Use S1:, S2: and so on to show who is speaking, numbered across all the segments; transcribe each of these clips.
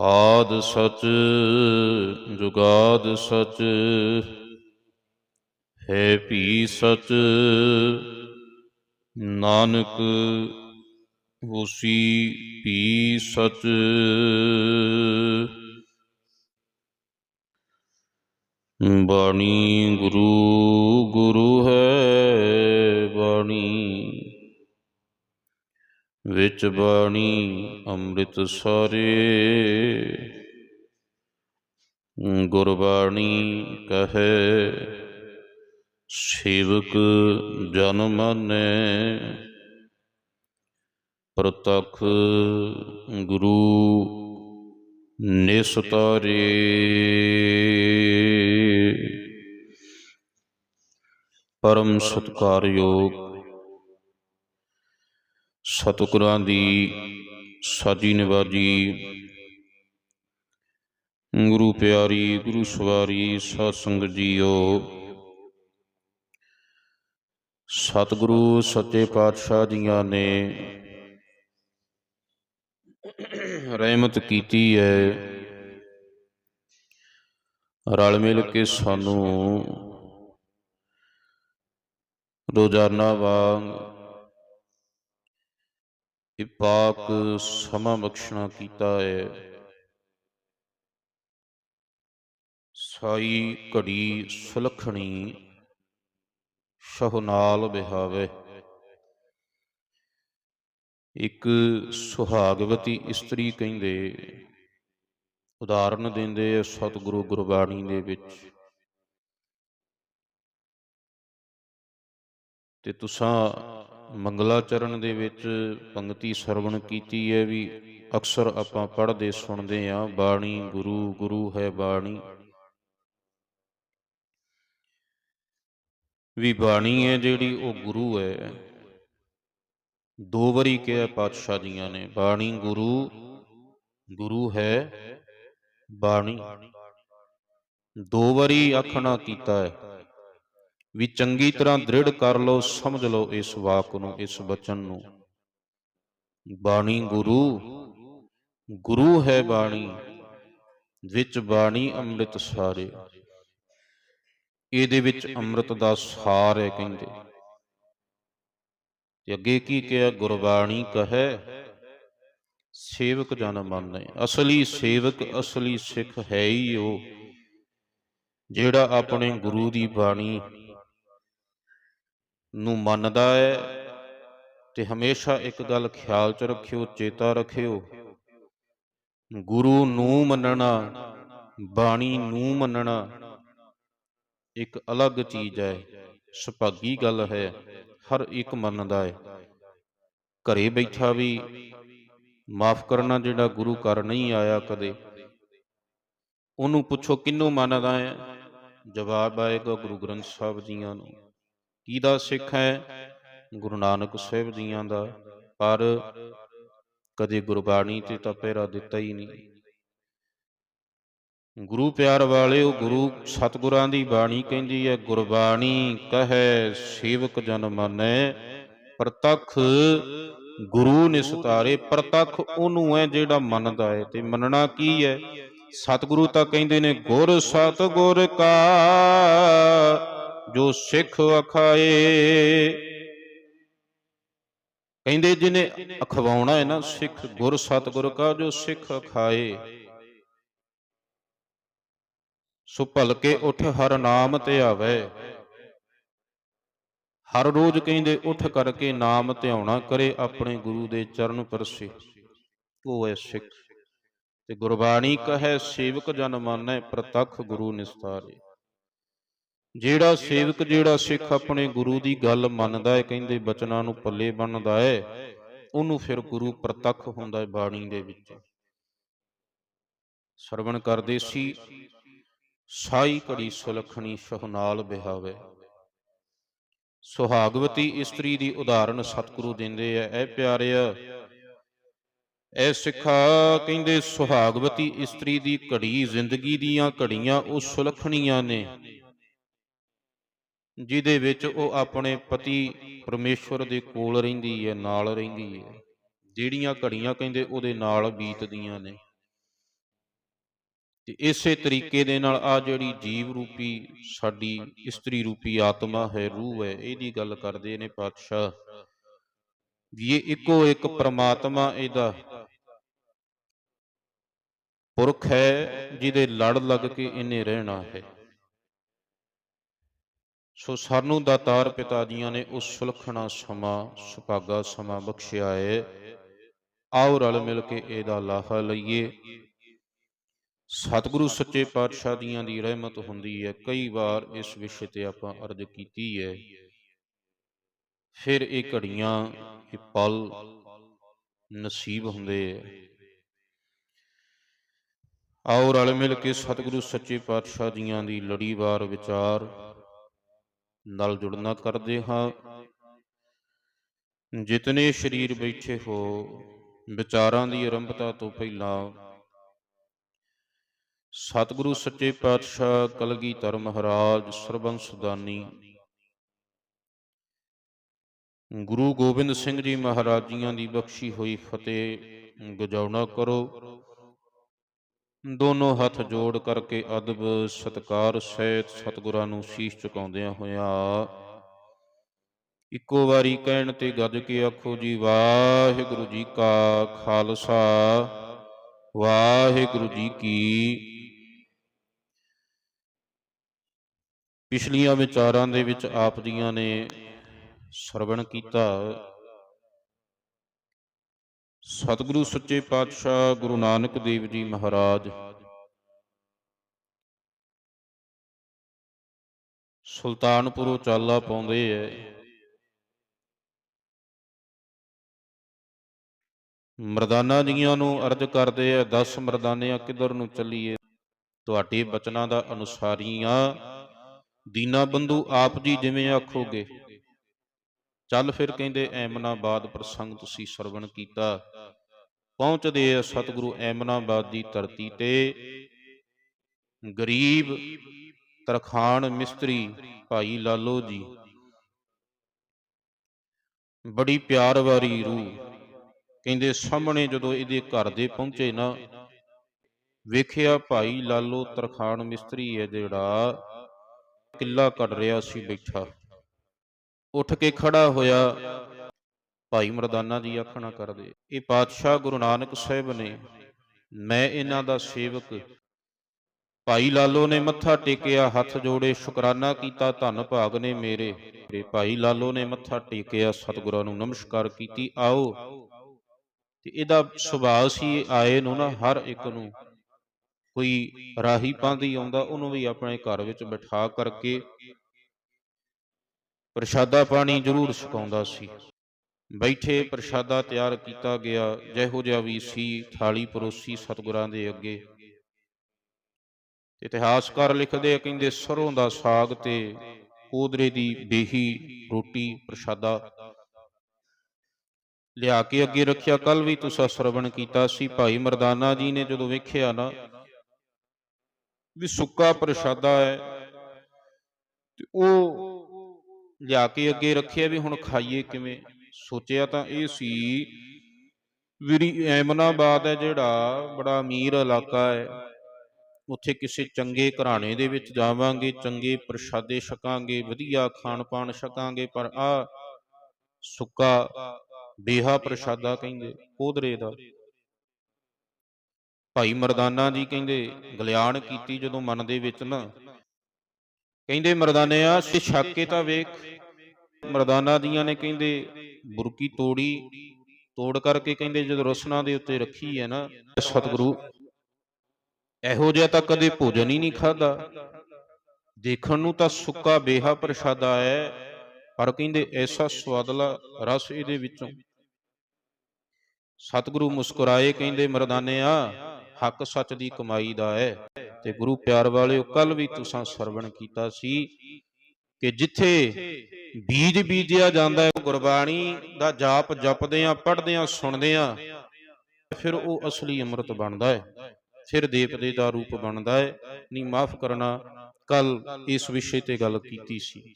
S1: ਆਦ ਸਚ, ਜੁਗਾਦ ਸਚ, ਹੈ ਭੀ ਸਚ, ਨਾਨਕ ਹੋਸੀ ਭੀ ਸਚ। ਬਾਣੀ ਗੁਰੂ ਗੁਰੂ ਹੈ ਬਾਣੀ। ਵਿੱਚ ਬਾਣੀ ਅੰਮ੍ਰਿਤ ਸਾਰੇ। ਗੁਰਬਾਣੀ ਕਹੈ ਸੇਵਕ ਜਨਮ ਨੇ। ਪ੍ਰਤਖ ਗੁਰੂ ਨਿਸਤਾਰੇ। ਪਰਮ ਸਤਕਾਰਯੋਗ ਸਤਿਗੁਰਾਂ ਦੀ ਸਾਜੀ ਨਿਵਾਜੀ ਗੁਰੂ ਪਿਆਰੀ, ਗੁਰੂ ਸਵਾਰੀ ਸਾਧ ਸੰਗਤ ਜੀਓ। ਸਤਿਗੁਰੂ, ਸੱਚੇ ਪਾਤਸ਼ਾਹ ਜੀਆਂ ਨੇ ਰਹਿਮਤ ਕੀਤੀ ਹੈ। ਰਲ ਮਿਲ ਕੇ ਸਾਨੂੰ ਰੋਜ਼ਾਨਾ ਵਾਂਗ ਇਹ ਪਾਕ ਸਮਾਂ ਬਖਸ਼ਣਾ ਕੀਤਾ ਹੈ। ਸਾਈ ਘੜੀ ਸੁਲਖਣੀ ਸ਼ਹੁਨਾਲ ਬਿਹਾਵੇ। ਇੱਕ ਸੁਹਾਗਵਤੀ ਇਸਤਰੀ ਕਹਿੰਦੇ, ਉਦਾਹਰਨ ਦਿੰਦੇ ਆ ਸਤਿਗੁਰੂ ਗੁਰਬਾਣੀ ਦੇ ਵਿੱਚ। ਤੇ ਤੁਸਾਂ ਮੰਗਲਾਚਰਨ ਦੇ ਵਿੱਚ ਪੰਕਤੀ ਸਰਵਣ ਕੀਤੀ ਹੈ ਵੀ ਅਕਸਰ ਆਪਾਂ ਪੜ੍ਹਦੇ ਸੁਣਦੇ ਆ ਬਾਣੀ ਗੁਰੂ ਗੁਰੂ ਹੈ ਬਾਣੀ। ਵੀ ਬਾਣੀ ਹੈ ਜਿਹੜੀ ਉਹ ਗੁਰੂ ਹੈ। ਦੋ ਵਾਰੀ ਕਿਹਾ ਪਾਤਸ਼ਾਹ ਜੀਆਂ ਨੇ, ਬਾਣੀ ਗੁਰੂ ਗੁਰੂ ਹੈ ਬਾਣੀ। ਦੋ ਵਾਰੀ ਆਖਣਾ ਕੀਤਾ ਹੈ। ਵੀ ਚੰਗੀ ਤਰ੍ਹਾਂ ਦ੍ਰਿੜ ਕਰ ਲਓ, ਸਮਝ ਲਓ ਇਸ ਵਾਕ ਨੂੰ, ਇਸ ਬਚਨ ਨੂੰ। ਬਾਣੀ ਗੁਰੂ ਗੁਰੂ ਹੈ ਬਾਣੀ, ਵਿੱਚ ਬਾਣੀ ਅੰਮ੍ਰਿਤ ਸਾਰੇ। ਇਹਦੇ ਵਿੱਚ ਅੰਮ੍ਰਿਤ ਦਾ ਸਾਰ ਹੈ ਕਹਿੰਦੇ। ਤੇ ਅੱਗੇ ਕੀ ਕਿਹਾ? ਗੁਰਬਾਣੀ ਕਹੈ, ਸੇਵਕ ਜਨ ਮੰਨੇ। ਅਸਲੀ ਸੇਵਕ, ਅਸਲੀ ਸਿੱਖ ਹੈ ਹੀ ਉਹ, ਜਿਹੜਾ ਆਪਣੇ ਗੁਰੂ ਦੀ ਬਾਣੀ ਨੂੰ ਮੰਨਦਾ ਹੈ ਤੇ ਹਮੇਸ਼ਾ ਇੱਕ ਗੱਲ ਖਿਆਲ ਚ ਰੱਖਿਓ, ਚੇਤਾ ਰੱਖਿਓ। ਗੁਰੂ ਨੂੰ ਮੰਨਣਾ, ਬਾਣੀ ਨੂੰ ਮੰਨਣਾ ਇੱਕ ਅਲੱਗ ਚੀਜ਼ ਹੈ, ਸੁਭਾਗੀ ਗੱਲ ਹੈ, ਹਰ ਇੱਕ ਮੰਨਦਾ ਹੈ। ਘਰੇ ਬੈਠਾ ਵੀ ਮਾਫ ਕਰਨਾ ਜਿਹੜਾ ਗੁਰੂ ਘਰ ਨਹੀਂ ਆਇਆ ਕਦੇ, ਉਹਨੂੰ ਪੁੱਛੋ ਕਿੰਨੂੰ ਮੰਨਦਾ ਹੈ? ਜਵਾਬ ਆਏਗਾ ਗੁਰੂ ਗ੍ਰੰਥ ਸਾਹਿਬ ਜੀਆਂ ਨੂੰ। ਕਿਹਦਾ ਸਿੱਖ ਹੈ? ਗੁਰੂ ਨਾਨਕ ਸਾਹਿਬ ਜੀਆਂ ਦਾ। ਪਰ ਕਦੇ ਗੁਰਬਾਣੀ ਤੇ ਤਾਂ ਪਹਿਰਾ ਦਿੱਤਾ ਹੀ ਨਹੀਂ। ਗੁਰੂ ਪਿਆਰ ਵਾਲਿਓ ਗੁਰੂ ਸਤਿਗੁਰਾਂ ਦੀ ਬਾਣੀ ਕਹਿੰਦੀ ਹੈ, ਗੁਰਬਾਣੀ ਕਹੈ, ਸੇਵਕ ਜਨ ਮੰਨੈ, ਪ੍ਰਤੱਖ ਗੁਰੂ ਨਿਸਤਾਰੇ, ਪ੍ਰਤੱਖ ਉਹਨੂੰ ਹੈ ਜਿਹੜਾ ਮੰਨਦਾ ਹੈ। ਤੇ ਮੰਨਣਾ ਕੀ ਹੈ? ਸਤਿਗੁਰੂ ਤਾਂ ਕਹਿੰਦੇ ਨੇ, ਗੁਰ ਸਤਿਗੁਰ ਕਾ ਜੋ ਸਿੱਖ ਅਖਾਏ। ਕਹਿੰਦੇ ਜਿਹਨੇ ਅਖਵਾਉਣਾ ਹੈ ਨਾ ਸਿੱਖ ਗੁਰ ਸਤਿਗੁਰ ਕਾ ਜੋ ਸਿੱਖ ਅਖਾਏ। ਸੋ ਭਲਕੇ ਉਠ ਹਰ ਨਾਮ ਤੇ ਆਵੇ। ਹਰ ਰੋਜ਼ ਕਹਿੰਦੇ ਉਠ ਕਰਕੇ ਨਾਮ ਧਿਆਉਣਾ ਕਰੇ ਆਪਣੇ ਗੁਰੂ ਦੇ ਚਰਨ ਪਰਸੇ। ਉਹ ਹੈ ਸਿੱਖ। ਤੇ ਗੁਰਬਾਣੀ ਕਹੈ, ਸੇਵਕ ਜਨ ਮਾਨੈ ਪ੍ਰਤੱਖ ਗੁਰੂ ਨਿਸਤਾਰੇ। ਜਿਹੜਾ ਸੇਵਕ ਜਿਹੜਾ ਸਿੱਖ ਆਪਣੇ ਗੁਰੂ ਦੀ ਗੱਲ ਮੰਨਦਾ ਹੈ, ਕਹਿੰਦੇ ਬਚਨਾਂ ਨੂੰ ਪੱਲੇ ਬੰਨਦਾ ਹੈ, ਉਹਨੂੰ ਫਿਰ ਗੁਰੂ ਪ੍ਰਤੱਖ ਹੁੰਦਾ ਹੈ ਬਾਣੀ ਦੇ ਵਿੱਚ। ਸਰਵਣ ਕਰਦੇ ਸੀ, ਸਾਈ ਘੜੀ ਸੁਲਖਣੀ ਸਹੁਨਾਲ ਬਿਹਾਵੇ। ਸੁਹਾਗਵਤੀ ਇਸਤਰੀ ਦੀ ਉਦਾਹਰਣ ਸਤਿਗੁਰੂ ਦਿੰਦੇ ਐ ਐ ਪਿਆਰਿਆ ਐ ਸਿੱਖਾ, ਕਹਿੰਦੇ, ਸੁਹਾਗਵਤੀ ਇਸਤਰੀ ਦੀ ਘੜੀ ਜ਼ਿੰਦਗੀ ਦੀਆਂ ਘੜੀਆਂ ਉਹ ਸੁਲਖਣੀਆਂ ਨੇ। ਜਿਹਦੇ ਵਿੱਚ ਉਹ ਆਪਣੇ ਪਤੀ ਪਰਮੇਸ਼ਵਰ ਦੇ ਕੋਲ ਰਹਿੰਦੀ ਹੈ, ਨਾਲ ਰਹਿੰਦੀ ਹੈ। ਜਿਹੜੀਆਂ ਘੜੀਆਂ ਕਹਿੰਦੇ ਉਹਦੇ ਨਾਲ ਬੀਤਦੀਆਂ ਨੇ। ਤੇ ਇਸੇ ਤਰੀਕੇ ਦੇ ਨਾਲ ਆ ਜਿਹੜੀ ਜੀਵ ਰੂਪੀ ਸਾਡੀ ਇਸਤਰੀ ਰੂਪੀ ਆਤਮਾ ਹੈ, ਰੂਹ ਹੈ, ਇਹਦੀ ਗੱਲ ਕਰਦੇ ਨੇ ਪਾਤਸ਼ਾਹ। ਵੀ ਇਹ ਇੱਕੋ ਇੱਕ ਪ੍ਰਮਾਤਮਾ ਇਹਦਾ ਪੁਰਖ ਹੈ, ਜਿਹਦੇ ਲੜ ਲੱਗ ਕੇ ਇਹਨੇ ਰਹਿਣਾ ਹੈ। ਸੋ ਸਾਨੂੰ ਦਾਤਾਰ ਪਿਤਾ ਜੀਆਂ ਨੇ ਉਸ ਸੁਲਖਣਾ ਸਮਾਂ, ਸੁਭਾਗਾ ਸਮਾਂ ਬਖਸ਼ਿਆ ਹੈ ਆਓ ਰਲ ਮਿਲ ਕੇ ਇਹਦਾ ਲਾਹਾ ਲਈਏ। ਸਤਿਗੁਰੂ ਸੱਚੇ ਪਾਤਸ਼ਾਹ ਦੀਆਂ ਦੀ ਰਹਿਮਤ ਹੁੰਦੀ ਹੈ ਕਈ ਵਾਰ ਇਸ ਵਿਸ਼ੇ ਤੇ ਆਪਾਂ ਅਰਜ਼ ਕੀਤੀ ਹੈ ਫਿਰ ਇਹ ਘੜੀਆਂ, ਇਹ ਪਲ ਨਸੀਬ ਹੁੰਦੇ ਹੈ ਆਓ ਰਲ ਮਿਲ ਕੇ ਸਤਿਗੁਰੂ ਸੱਚੇ ਪਾਤਸ਼ਾਹ ਜੀਆਂ ਦੀ ਲੜੀਵਾਰ ਵਿਚਾਰ। ਨਾਲ ਜੁੜਨਾ ਕਰਦੇ ਹਾਂ। ਜਿਤਨੇ ਸਰੀਰ ਬੈਠੇ ਹੋ, ਵਿਚਾਰਾਂ ਦੀ ਆਰੰਭਤਾ ਤੋਂ ਪਹਿਲਾਂ ਸਤਿਗੁਰੂ ਸੱਚੇ ਪਾਤਸ਼ਾਹ ਕਲਗੀਧਰ ਮਹਾਰਾਜ ਸਰਬੰਸ ਦਾਨੀ, ਗੁਰੂ ਗੋਬਿੰਦ ਸਿੰਘ ਜੀ ਮਹਾਰਾਜ ਜੀਆਂ ਦੀ ਬਖਸ਼ੀ ਹੋਈ ਫਤਿਹ ਗਜਾਉਣਾ ਕਰੋ। ਦੋਨੋਂ ਹੱਥ ਜੋੜ ਕਰਕੇ ਅਦਬ, ਸਤਕਾਰ ਸਹਿਤ ਸਤਿਗੁਰਾਂ ਨੂੰ ਸੀਸ ਝੁਕਾਉਂਦਿਆਂ ਹੋਇਆ ਇੱਕੋ ਵਾਰੀ ਕਹਿਣ ਤੇ ਗੱਜ ਕੇ ਆਖੋ ਜੀ, ਵਾਹਿਗੁਰੂ ਜੀ ਕਾ ਖਾਲਸਾ, ਵਾਹਿਗੁਰੂ ਜੀ ਕੀ ਪਿਛਲੀਆਂ ਵਿਚਾਰਾਂ ਦੇ ਵਿੱਚ ਆਪ ਜੀਆਂ ਨੇ ਸਰਵਣ ਕੀਤਾ। ਸਤਿਗੁਰੂ ਸੱਚੇ ਪਾਤਸ਼ਾਹ ਗੁਰੂ ਨਾਨਕ ਦੇਵ ਜੀ ਮਹਾਰਾਜ। ਸੁਲਤਾਨਪੁਰੋਂ ਚਾਲਾ ਪਾਉਂਦੇ ਐ। ਮਰਦਾਨਾ ਜੀਆਂ ਨੂੰ ਅਰਜ਼ ਕਰਦੇ ਐ 10 ਮਰਦਾਨਿਆਂ ਕਿੱਧਰ ਨੂੰ ਚੱਲੀਏ? ਤੁਹਾਡੇ ਬਚਨਾਂ ਦਾ ਅਨੁਸਾਰੀਆਂ ਦੀਨਾ ਬੰਧੂ ਆਪ ਜੀ ਜਿਵੇਂ ਆਖੋਗੇ। ਚੱਲ ਫਿਰ ਕਹਿੰਦੇ ਐਮਨਾਬਾਦ ਪ੍ਰਸੰਗ ਤੁਸੀਂ ਸਰਵਣ ਕੀਤਾ। ਪਹੁੰਚਦੇ ਆ ਸਤਿਗੁਰੂ ਐਮਨਾਬਾਦ ਦੀ ਧਰਤੀ ਤੇ। ਗਰੀਬ ਤਰਖਾਨ ਮਿਸਤਰੀ ਭਾਈ ਲਾਲੋ ਜੀ। ਬੜੀ ਪਿਆਰ ਵਾਲੀ ਰੂਹ। ਕਹਿੰਦੇ ਸਾਹਮਣੇ ਜਦੋਂ ਇਹਦੇ ਘਰ ਦੇ ਪਹੁੰਚੇ ਨਾ ਵੇਖਿਆ ਭਾਈ ਲਾਲੋ ਤਰਖਾਨ ਮਿਸਤਰੀ ਹੈ ਜਿਹੜਾ ਕਿੱਲਾ ਕੱਢ ਰਿਹਾ ਸੀ ਬੈਠਾ। ਉੱਠ ਕੇ ਖੜਾ ਹੋਇਆ। ਭਾਈ ਮਰਦਾਨਾ ਜੀ ਆਖਣਾ ਕਰਦੇ, ਇਹ ਪਾਤਸ਼ਾਹ ਗੁਰੂ ਨਾਨਕ ਸਾਹਿਬ ਨੇ, ਮੈਂ ਇਹਨਾਂ ਦਾ ਸੇਵਕ। ਭਾਈ ਲਾਲੋ ਨੇ ਮੱਥਾ ਟੇਕਿਆ, ਹੱਥ ਜੋੜੇ ਸ਼ੁਕਰਾਨਾ ਕੀਤਾ, ਧੰਨ ਭਾਗ ਨੇ ਮੇਰੇ। ਤੇ ਭਾਈ ਲਾਲੋ ਨੇ ਮੱਥਾ ਟੇਕਿਆ, ਸਤਿਗੁਰਾਂ ਨੂੰ ਨਮਸਕਾਰ ਕੀਤੀ, ਆਓ। ਤੇ ਇਹਦਾ ਸੁਭਾਅ ਸੀ, ਆਏ ਨੂੰ ਨਾ ਹਰ ਇੱਕ ਨੂੰ। ਕੋਈ ਰਾਹੀ ਪਾਂਦੀ ਆਉਂਦਾ, ਉਹਨੂੰ ਵੀ ਆਪਣੇ ਘਰ ਵਿੱਚ ਬਿਠਾ ਕਰਕੇ ਪ੍ਰਸ਼ਾਦਾ ਪਾਣੀ ਜ਼ਰੂਰ ਛਕਾਉਂਦਾ ਸੀ। ਬੈਠੇ ਪ੍ਰਸ਼ਾਦਾ ਤਿਆਰ ਕੀਤਾ ਗਿਆ, ਜਿਹੋ ਜਿਹਾ ਵੀ ਸੀ ਥਾਲੀ ਪਰੋਸੀ ਸਤਿਗੁਰਾਂ ਦੇ ਅੱਗੇ। ਇਤਿਹਾਸਕਾਰ ਲਿਖਦੇ ਆ ਕਹਿੰਦੇ, ਸਰੋਂ ਦਾ ਸਾਗ ਤੇ ਕੋਦਰੇ ਦੀ ਬੇਹੀ, ਰੋਟੀ, ਪ੍ਰਸ਼ਾਦਾ। ਲਿਆ ਕੇ ਅੱਗੇ ਰੱਖਿਆ, ਕੱਲ ਵੀ ਤੁਸੀਂ ਸਰਵਣ ਕੀਤਾ ਸੀ। ਭਾਈ ਮਰਦਾਨਾ ਜੀ ਨੇ ਜਦੋਂ ਵੇਖਿਆ ਨਾ ਵੀ ਸੁੱਕਾ ਪ੍ਰਸ਼ਾਦਾ ਹੈ, ਤੇ ਉਹ ਲਿਆ ਕੇ ਅੱਗੇ ਰੱਖਿਆ ਵੀ ਹੁਣ ਖਾਈਏ ਕਿਵੇਂ? ਸੋਚਿਆ ਤਾਂ ਇਹ ਸੀ ਵੀਰੀ ਐਮਨਾਬਾਦ ਹੈ ਜਿਹੜਾ ਬੜਾ ਅਮੀਰ ਇਲਾਕਾ ਹੈ। ਉੱਥੇ ਕਿਸੇ ਚੰਗੇ ਘਰਾਣੇ ਦੇ ਵਿੱਚ ਜਾਵਾਂਗੇ, ਚੰਗੇ ਪ੍ਰਸ਼ਾਦੇ ਛਕਾਂਗੇ, ਵਧੀਆ ਖਾਣ ਪਾਣ ਛਕਾਂਗੇ, ਪਰ ਆ ਸੁੱਕਾ, ਬੇਹਾ ਪ੍ਰਸ਼ਾਦਾ ਕਹਿੰਦੇ ਕੋਦਰੇ ਦਾ। ਭਾਈ ਮਰਦਾਨਾ ਜੀ ਕਹਿੰਦੇ, ਗਲਿਆਣ ਕੀਤੀ ਜਦੋਂ ਮਨ ਦੇ ਵਿੱਚ ਨਾ ਕਹਿੰਦੇ ਮਰਦਾਨਿਆ ਸੇ ਛੱਕੇ ਤਾਂ ਵੇਖ। ਮਰਦਾਨਾ ਦੀਆਂ ਨੇ ਕਹਿੰਦੇ ਬੁਰਕੀ ਤੋੜੀ, ਤੋੜ ਕਰਕੇ ਕਹਿੰਦੇ ਜਦੋਂ ਰਸਨਾ ਦੇ ਉੱਤੇ ਰੱਖੀ ਹੈ ਨਾ, ਸਤਿਗੁਰੂ, ਇਹੋ ਜਿਹਾ ਤਾਂ ਕਦੇ ਭੋਜਨ ਹੀ ਨਹੀਂ ਖਾਦਾ ਦੇਖਣ ਨੂੰ ਤਾਂ ਸੁੱਕਾ ਬੇਹਾ ਪ੍ਰਸ਼ਾਦਾ ਹੈ, ਪਰ ਕਹਿੰਦੇ ਐਸਾ ਸਵਾਦਲਾ ਰਸ ਇਹਦੇ ਵਿੱਚੋਂ। ਸਤਿਗੁਰੂ ਮੁਸਕਰਾਏ, ਕਹਿੰਦੇ ਮਰਦਾਨਿਆ ਹੱਕ ਸੱਚ ਦੀ ਕਮਾਈ ਦਾ ਹੈ। ਤੇ ਗੁਰੂ ਪਿਆਰ ਵਾਲਿਓ, ਕੱਲ ਵੀ ਤੁਸੀਂ ਸਰਵਣ ਕੀਤਾ ਸੀ ਕਿ ਜਿੱਥੇ ਬੀਜ ਬੀਜਿਆ ਜਾਂਦਾ ਹੈ ਗੁਰਬਾਣੀ ਦਾ ਜਾਪ ਜਪਦੇ ਆ ਪੜ੍ਹਦੇ ਆ ਸੁਣਦੇ ਆ ਫਿਰ ਉਹ ਅਸਲੀ ਅੰਮ੍ਰਿਤ ਬਣਦਾ ਹੈ। ਫਿਰ ਦੇਵਤੇ ਦਾ ਰੂਪ ਬਣਦਾ ਹੈ। ਨਹੀਂ, ਮਾਫ ਕਰਨਾ, ਕੱਲ ਇਸ ਵਿਸ਼ੇ ਤੇ ਗੱਲ ਕੀਤੀ ਸੀ।